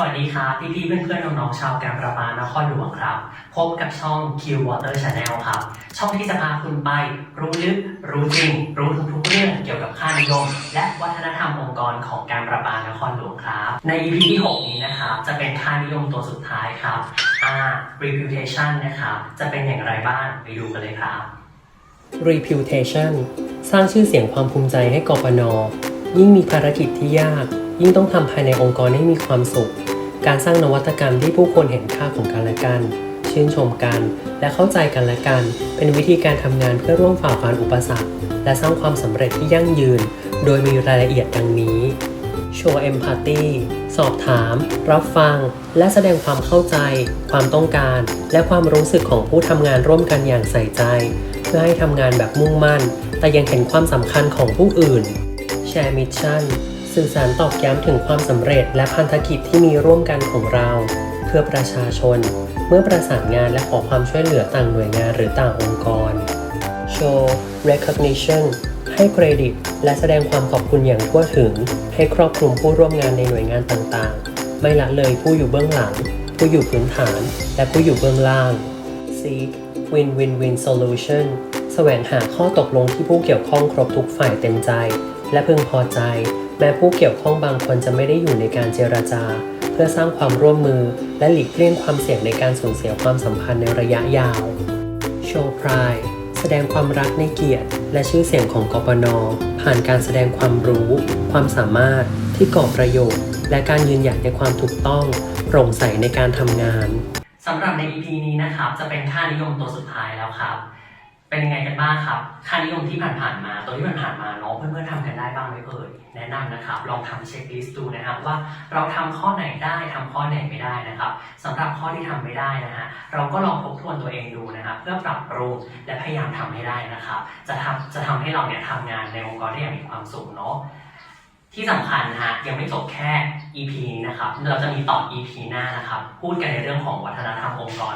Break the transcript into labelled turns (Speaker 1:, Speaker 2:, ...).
Speaker 1: สวัสดีครับพี่พี่ๆเพื่อนๆน้องๆชาวการประปานครหลวงครับ พบกับช่อง Q Water Channel ครับ ช่องที่จะพาคุณไป รู้ลึก รู้จริง รู้ทุกๆเรื่องเกี่ยวกับค่านิยม และวัฒนธรรมองค์กรของการประปานครหลวงครับ ใน EP ที่ 6 นี้นะครับจะเป็นค่านิยมตัวสุดท้ายครับ R reputation นะครับจะเป็นอย่างไรบ้างไปดูกันเลยครับ
Speaker 2: reputation สร้างชื่อเสียงความภูมิใจให้กปนยิ่งมีภารกิจที่ยากยิ่งต้องทำภายในองค์กรให้มีความสุข การสร้างนวัตกรรมที่ผู้คนเห็นค่าของกันและกัน ชื่นชมกัน และเข้าใจกันและกัน เป็นวิธีการทำงานเพื่อร่วมฝ่าฟันอุปสรรค และสร้างความสำเร็จที่ยั่งยืน โดยมีรายละเอียดดังนี้ show empathy สอบถาม รับฟัง และแสดงความเข้าใจ ความต้องการ และความรู้สึกของผู้ทำงานร่วมกันอย่างใส่ใจ เพื่อให้ทำงานแบบมุ่งมั่น แต่ยังเห็นความสำคัญของผู้อื่น share mission สื่อสารตอกย้ำถึงความสำเร็จและพันธกิจที่มีร่วมกันของเรา เพื่อประชาชน เมื่อประสานงานและขอความช่วยเหลือต่างหน่วยงานหรือต่างองค์กร show recognition ให้เครดิต และแสดงความขอบคุณอย่างทั่วถึง ให้ครอบคลุมผู้ร่วมงานในหน่วยงานต่างๆ ไม่ละเลยผู้อยู่เบื้องหลัง ผู้อยู่พื้นฐาน และผู้อยู่เบื้องล่าง seek win win win solution แสวงหาข้อตกลงที่ผู้เกี่ยวข้องครบทุกฝ่ายเต็มใจ และพึงพอใจ แม้ผู้เกี่ยวข้องบางคนจะไม่ได้อยู่ในการเจรจา เพื่อสร้างความร่วมมือและหลีกเลี่ยงความเสี่ยงในการสูญเสียความสัมพันธ์ในระยะยาว Show Pride แสดงความรักในเกียรติ และชื่อเสียงของกปน ผ่านการแสดงความรู้ ความสามารถที่ก่อประโยชน์ และการยืนหยัดในความถูกต้องโปร่งใสในการทำงาน
Speaker 1: สำหรับใน EP นี้นะครับ จะเป็นค่านิยมตัวสุดท้ายแล้วครับ เป็นยังไงกันบ้างครับ ค่านิยมที่ผ่านๆมา ตัวที่ผ่านๆมาเนาะเพื่อนๆทำกันได้บ้างไหมเอ่ย แนะนำนะครับ ลองทำเช็คลิสต์ดูนะครับว่าเราทำข้อไหนได้ทำข้อไหนไม่ได้นะครับสำหรับข้อที่ทำไม่ได้นะฮะ เราก็ลองทบทวนตัวเองดูนะครับ เพื่อปรับปรุงและพยายามทำให้ได้นะครับ จะทำจะทำให้เราเนี่ยทำงานในองค์กรได้อย่างมีความสุขเนาะที่สำคัญนะฮะยังไม่จบแค่ EP นี้นะครับ เราจะมีต่อ EP หน้านะครับ พูดกันในเรื่องของวัฒนธรรมองค์กร